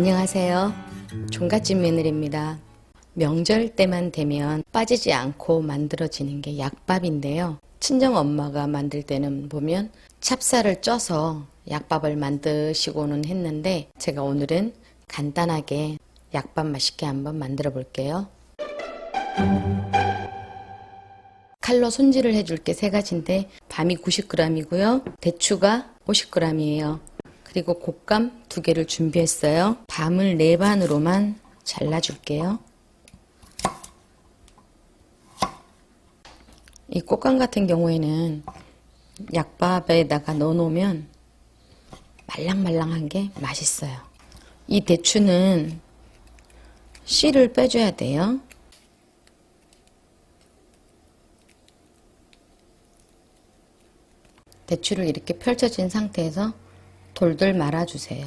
안녕하세요. 종갓집 며느리입니다. 명절 때만 되면 빠지지 않고 만들어지는 게 약밥인데요. 친정 엄마가 만들 때는 보면 찹쌀을 쪄서 약밥을 만드시고는 했는데 제가 오늘은 간단하게 약밥 맛있게 한번 만들어 볼게요. 칼로 손질을 해줄 게 세 가지인데 밤이 90g이고요. 대추가 50g이에요. 그리고 곶감 두 개를 준비했어요. 밤을 네 반으로만 잘라줄게요. 이 꽃감 같은 경우에는 약밥에다가 넣어놓으면 말랑말랑한 게 맛있어요. 이 대추는 씨를 빼줘야 돼요. 대추를 이렇게 펼쳐진 상태에서 돌돌 말아주세요.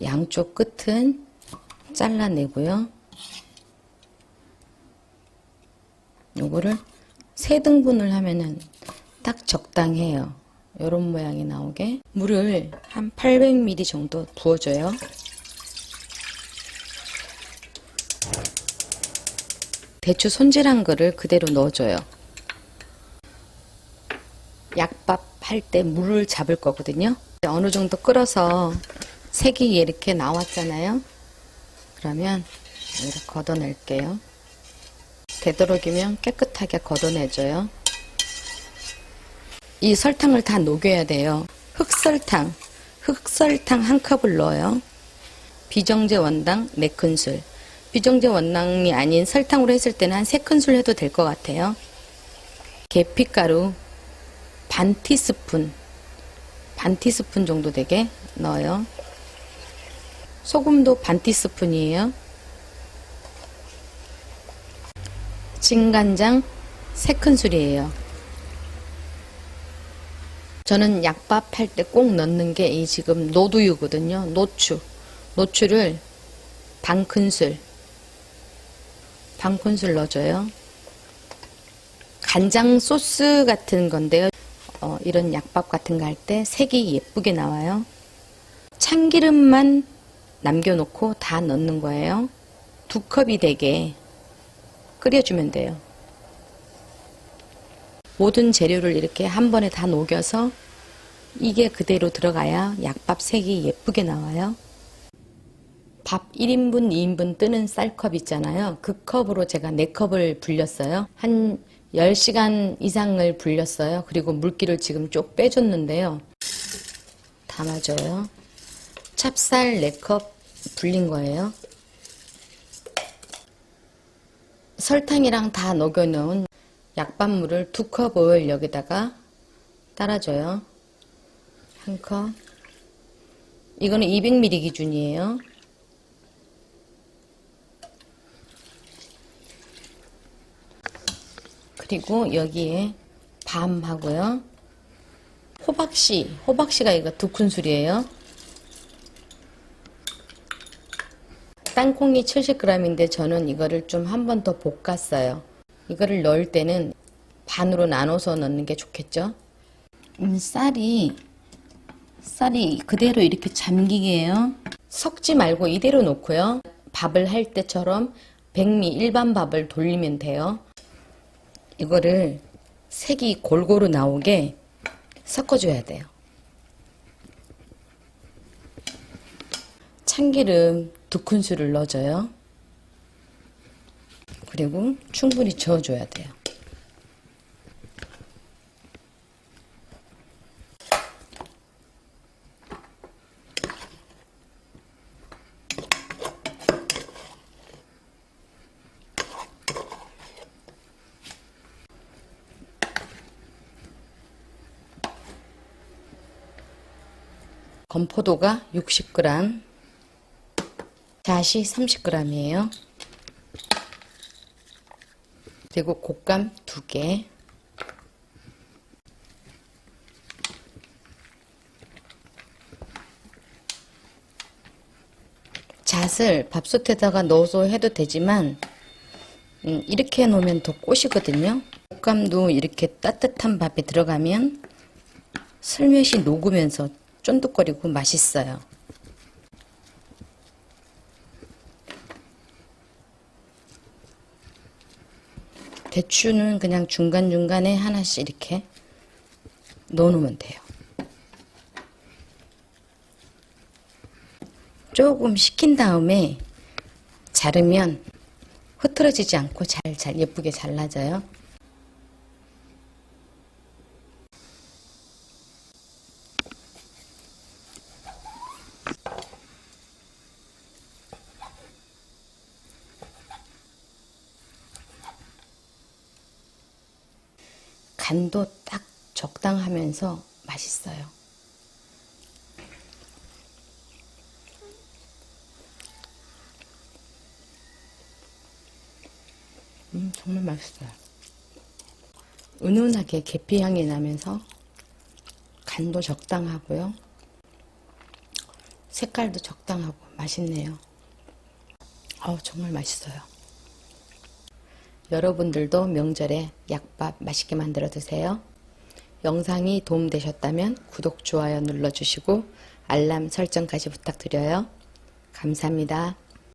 양쪽 끝은 잘라내고요. 요거를 세 등분을 하면은 딱 적당해요. 요런 모양이 나오게 물을 한 800ml 정도 부어줘요. 대추 손질한 거를 그대로 넣어줘요. 약밥 할 때 물을 잡을 거거든요. 어느 정도 끓어서 색이 이렇게 나왔잖아요. 그러면 이렇게 걷어낼게요. 되도록이면 깨끗하게 걷어내줘요. 이 설탕을 다 녹여야 돼요. 흑설탕, 흑설탕 한 컵을 넣어요. 비정제 원당 4큰술. 비정제 원당이 아닌 설탕으로 했을 때는 한 3큰술 해도 될 것 같아요. 계피가루 반 티스푼, 반 티스푼 정도 되게 넣어요. 소금도 반 티스푼이에요. 진간장 3큰술이에요. 저는 약밥 할 때 꼭 넣는 게 이 지금 노두유거든요. 노추. 노추를 반 큰술, 반 큰술 넣어줘요. 간장 소스 같은 건데요. 어, 이런 약밥 같은 거 할 때 색이 예쁘게 나와요. 참기름만 남겨놓고 다 넣는 거예요. 두 컵이 되게 끓여주면 돼요. 모든 재료를 이렇게 한 번에 다 녹여서 이게 그대로 들어가야 약밥 색이 예쁘게 나와요. 밥 1인분, 2인분 뜨는 쌀컵 있잖아요. 그 컵으로 제가 4컵을 불렸어요. 한 10시간 이상을 불렸어요. 그리고 물기를 지금 쭉 빼줬는데요. 담아줘요. 찹쌀 4컵 불린 거예요. 설탕이랑 다 녹여놓은 약밥물을 두 컵을 여기다가 따라줘요. 한 컵. 이거는 200ml 기준이에요. 그리고 여기에 밤 하고요. 호박씨, 호박씨가 이거 두 큰술이에요. 땅콩이 70g인데 저는 이거를 좀 한 번 더 볶았어요. 이거를 넣을 때는 반으로 나눠서 넣는 게 좋겠죠? 음, 쌀이 쌀이 그대로 이렇게 잠기게 해요. 섞지 말고 이대로 놓고요. 밥을 할 때처럼 백미 일반 밥을 돌리면 돼요. 이거를 색이 골고루 나오게 섞어줘야 돼요. 참기름 두 큰술을 넣어줘요. 그리고 충분히 저어줘야 돼요. 건포도가 60g, 잣이 30g이에요. 그리고 곶감 2개, 잣을 밥솥에다가 넣어서 해도 되지만 음, 이렇게 해놓으면 더 꼬시거든요. 곶감도 이렇게 따뜻한 밥에 들어가면 슬며시 녹으면서 쫀득거리고 맛있어요. 대추는 그냥 중간중간에 하나씩 이렇게 넣어놓으면 돼요. 조금 식힌 다음에 자르면 흐트러지지 않고 잘, 잘 예쁘게 잘라져요. 간도 딱 적당하면서 맛있어요. 음, 정말 맛있어요. 은은하게 계피 향이 나면서 간도 적당하고요. 색깔도 적당하고 맛있네요. 어우, 정말 맛있어요. 여러분들도 명절에 약밥 맛있게 만들어 드세요. 영상이 도움되셨다면 구독, 좋아요 눌러주시고 알람 설정까지 부탁드려요. 감사합니다.